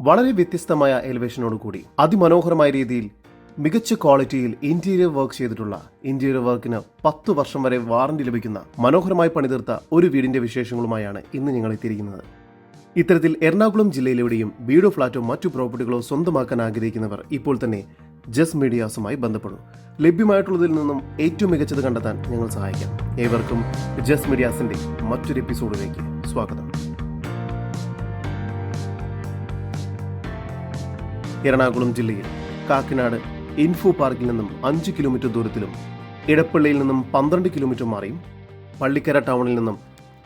വളരെ വ്യത്യസ്തമായ എലിവേഷനോട് കൂടി അതിമനോഹരമായ രീതിയിൽ മികച്ച ക്വാളിറ്റിയിൽ ഇന്റീരിയർ വർക്ക് ചെയ്തിട്ടുള്ള ഇന്റീരിയർ വർക്കിന് പത്ത് വർഷം വരെ വാറണ്ടി ലഭിക്കുന്ന മനോഹരമായി പണിതീർത്ത ഒരു വീടിന്റെ വിശേഷങ്ങളുമായാണ് ഇന്ന് ഞങ്ങൾ എത്തിയിരിക്കുന്നത്. ഇത്തരത്തിൽ എറണാകുളം ജില്ലയിലെവിടെയും വീടോ ഫ്ളാറ്റോ മറ്റു പ്രോപ്പർട്ടികളോ സ്വന്തമാക്കാൻ ആഗ്രഹിക്കുന്നവർ ഇപ്പോൾ തന്നെ ജസ് മീഡിയാസുമായി ബന്ധപ്പെടും ലഭ്യമായിട്ടുള്ളതിൽ നിന്നും ഏറ്റവും മികച്ചത് കണ്ടെത്താൻ ഞങ്ങൾ സഹായിക്കാം. ഏവർക്കും ജസ് മീഡിയാസിന്റെ മറ്റൊരു എപ്പിസോഡിലേക്ക് സ്വാഗതം. എറണാകുളം ജില്ലയിൽ കാക്കനാട് ഇൻഫോ പാർക്കിൽ നിന്നും അഞ്ച് കിലോമീറ്റർ ദൂരത്തിലും ഇടപ്പള്ളിയിൽ നിന്നും പന്ത്രണ്ട് കിലോമീറ്റർ മാറിയും പള്ളിക്കര ടൗണിൽ നിന്നും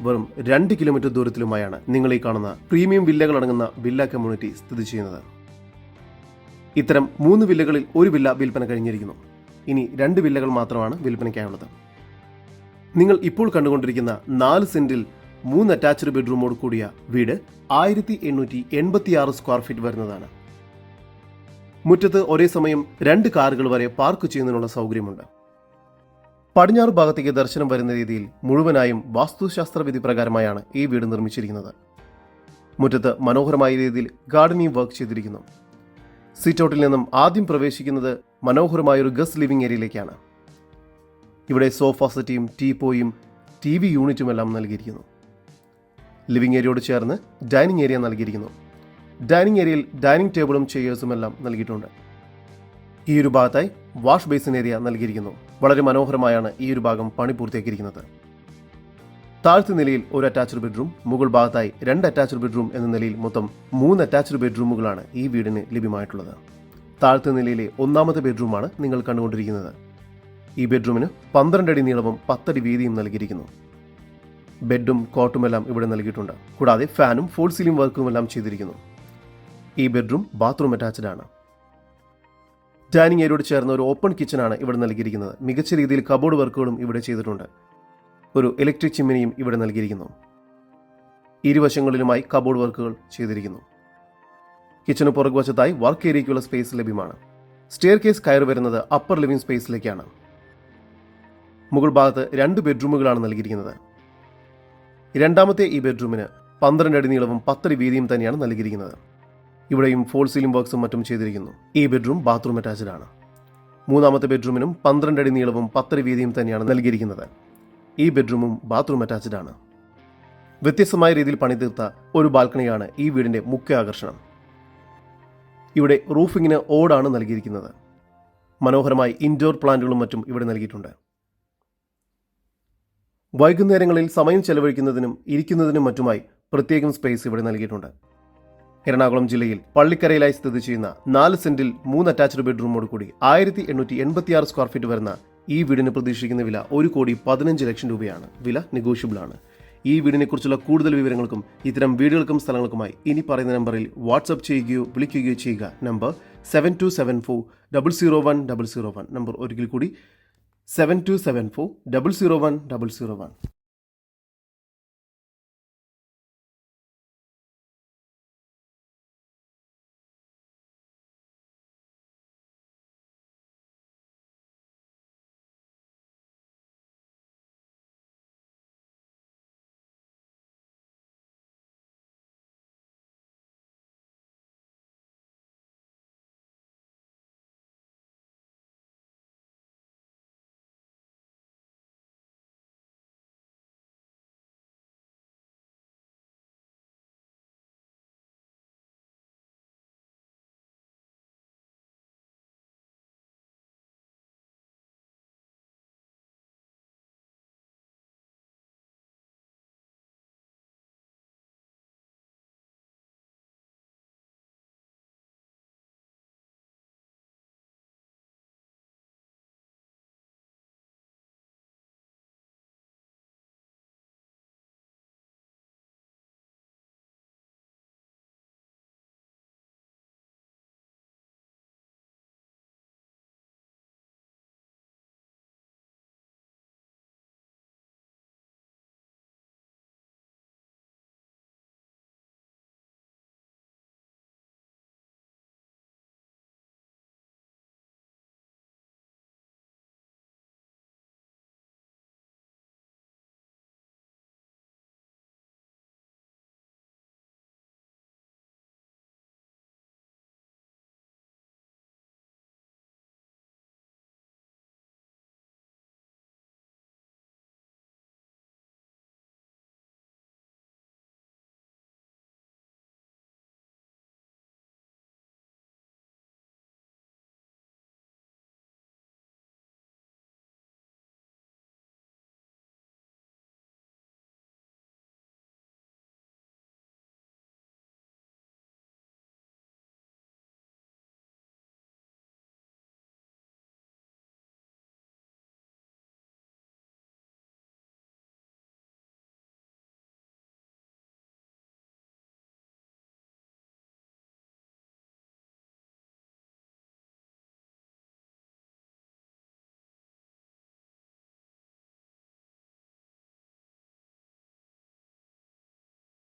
വെറും രണ്ട് കിലോമീറ്റർ ദൂരത്തിലുമായാണ് നിങ്ങൾ ഈ കാണുന്ന പ്രീമിയം വില്ലകൾ അടങ്ങുന്ന വില്ല കമ്മ്യൂണിറ്റി സ്ഥിതി ചെയ്യുന്നത്. ഇത്തരം മൂന്ന് വില്ലകളിൽ ഒരു വില്ല വിൽപ്പന കഴിഞ്ഞിരിക്കുന്നു. ഇനി രണ്ട് വില്ലകൾ മാത്രമാണ് വിൽപ്പനയ്ക്കായുള്ളത്. നിങ്ങൾ ഇപ്പോൾ കണ്ടുകൊണ്ടിരിക്കുന്ന നാല് സെന്റിൽ മൂന്ന് അറ്റാച്ച്ഡ് ബെഡ്റൂമോട് കൂടിയ വീട് ആയിരത്തി എണ്ണൂറ്റി എൺപത്തിയാറ് സ്ക്വയർ ഫീറ്റ് വരുന്നതാണ്. മുറ്റത്ത് ഒരേ സമയം രണ്ട് കാറുകൾ വരെ പാർക്ക് ചെയ്യുന്നതിനുള്ള സൗകര്യമുണ്ട്. പടിഞ്ഞാറ് ഭാഗത്തേക്ക് ദർശനം വരുന്ന രീതിയിൽ മുഴുവനായും വാസ്തുശാസ്ത്ര വിധി പ്രകാരമായാണ് ഈ വീട് നിർമ്മിച്ചിരിക്കുന്നത്. മുറ്റത്ത് മനോഹരമായ രീതിയിൽ ഗാർഡനിങ് വർക്ക് ചെയ്തിരിക്കുന്നു. സിറ്റൗട്ടിൽ നിന്നും ആദ്യം പ്രവേശിക്കുന്നത് മനോഹരമായ ഒരു ഗസ് ലിവിംഗ് ഏരിയയിലേക്കാണ്. ഇവിടെ സോഫ സെറ്റിയും ടീപ്പോയും ടി വി യൂണിറ്റുമെല്ലാം നൽകിയിരിക്കുന്നു. ലിവിംഗ് ഏരിയയോട് ചേർന്ന് ഡൈനിങ് ഏരിയ നൽകിയിരിക്കുന്നു. ഡൈനിങ് ഏരിയയിൽ ഡൈനിങ് ടേബിളും ചെയേഴ്സും എല്ലാം നൽകിയിട്ടുണ്ട്. ഈ ഒരു ഭാഗത്തായി വാഷ് ബേസിൻ ഏരിയ നൽകിയിരിക്കുന്നു. വളരെ മനോഹരമായാണ് ഈ ഒരു ഭാഗം പണി പൂർത്തിയാക്കിയിരിക്കുന്നത്. താഴത്തെ നിലയിൽ ഒരു അറ്റാച്ച്ഡ് ബെഡ്റൂം മുകൾ ഭാഗത്തായി രണ്ട് അറ്റാച്ച്ഡ് ബെഡ്റൂം എന്ന നിലയിൽ മൊത്തം മൂന്ന് അറ്റാച്ച്ഡ് ബെഡ്റൂമുകളാണ് ഈ വീടിന് ലഭ്യമായിട്ടുള്ളത്. താഴത്തെ നിലയിലെ ഒന്നാമത്തെ ബെഡ്റൂമാണ് നിങ്ങൾ കണ്ടുകൊണ്ടിരിക്കുന്നത്. ഈ ബെഡ്റൂമിന് പന്ത്രണ്ട് അടി നീളവും പത്തടി വീതിയും നൽകിയിരിക്കുന്നു. ബെഡും കോട്ടുമെല്ലാം ഇവിടെ നൽകിയിട്ടുണ്ട്. കൂടാതെ ഫാനും ഫോൾ സീലിംഗ് വർക്കും എല്ലാം ചെയ്തിരിക്കുന്നു. ഈ ബെഡ്റൂം ബാത്റൂം അറ്റാച്ച്ഡ് ആണ്. ഡൈനിങ് ഏരിയയോട് ചേർന്ന ഒരു ഓപ്പൺ കിച്ചണാണ് ഇവിടെ നൽകിയിരിക്കുന്നത്. മികച്ച രീതിയിൽ കബോർഡ് വർക്കുകളും ഇവിടെ ചെയ്തിട്ടുണ്ട്. ഒരു ഇലക്ട്രിക് ചിമ്മിനിയും ഇവിടെ നൽകിയിരിക്കുന്നു. ഇരുവശങ്ങളിലുമായി കബോർഡ് വർക്കുകൾ ചെയ്തിരിക്കുന്നു. കിച്ചന് പുറകുവശത്തായി വർക്ക് ഏരിയയ്ക്കുള്ള സ്പേസ് ലഭ്യമാണ്. സ്റ്റെയർ കേസ് കയറി വരുന്നത് അപ്പർ ലിവിംഗ് സ്പേസിലേക്കാണ് മുകൾ ഭാഗത്ത് രണ്ട് ബെഡ്റൂമുകളാണ് നൽകിയിരിക്കുന്നത്. രണ്ടാമത്തെ ഈ ബെഡ്റൂമിന് പന്ത്രണ്ട് അടി നീളവും പത്തടി വീതിയും തന്നെയാണ് നൽകിയിരിക്കുന്നത്. ഇവിടെയും ഫോൾ സീലിംഗ് വർക്ക്സും മറ്റും ചെയ്തിരിക്കുന്നു. ഈ ബെഡ്റൂം ബാത്റൂം അറ്റാച്ച്ഡ് ആണ്. മൂന്നാമത്തെ ബെഡ്റൂമിനും പന്ത്രണ്ട് അടി നീളവും പത്തര വീതിയും തന്നെയാണ് നൽകിയിരിക്കുന്നത്. ഈ ബെഡ്റൂമും ബാത്റൂം അറ്റാച്ച്ഡ് ആണ്. വ്യത്യസ്തമായ രീതിയിൽ പണിതീർത്ത ഒരു ബാൽക്കണിയാണ് ഈ വീടിന്റെ മുഖ്യ ആകർഷണം. ഇവിടെ റൂഫിങ്ങിന് ഓടാണ് നൽകിയിരിക്കുന്നത്. മനോഹരമായി ഇൻഡോർ പ്ലാന്റുകളും മറ്റും ഇവിടെ നൽകിയിട്ടുണ്ട്. വൈകുന്നേരങ്ങളിൽ സമയം ചെലവഴിക്കുന്നതിനും ഇരിക്കുന്നതിനും മറ്റുമായി പ്രത്യേകം സ്പേസ് ഇവിടെ നൽകിയിട്ടുണ്ട്. എറണാകുളം ജില്ലയിൽ പള്ളിക്കരയിലായി സ്ഥിതി ചെയ്യുന്ന നാല് സെന്റിൽ മൂന്ന് അറ്റാച്ച്ഡ് ബെഡ്റൂമോട് കൂടി ആയിരത്തി എണ്ണൂറ്റി എൺപത്തിയാറ് സ്ക്വയർ ഫീറ്റ് വരുന്ന ഈ വീടിന് പ്രതീക്ഷിക്കുന്ന വില ഒരു കോടി പതിനഞ്ച് ലക്ഷം രൂപയാണ്. വില നെഗോഷ്യബിൾ ആണ്. ഈ വീടിനെക്കുറിച്ചുള്ള കൂടുതൽ വിവരങ്ങൾക്കും ഇത്തരം വീടുകൾക്കും സ്ഥലങ്ങൾക്കുമായി ഇനി പറയുന്ന നമ്പറിൽ വാട്സപ്പ് ചെയ്യുകയോ വിളിക്കുകയോ ചെയ്യുക. Number seven two seven four double zero one double zero one number ഒരിക്കൽ കൂടി seven two seven four double zero one double zero one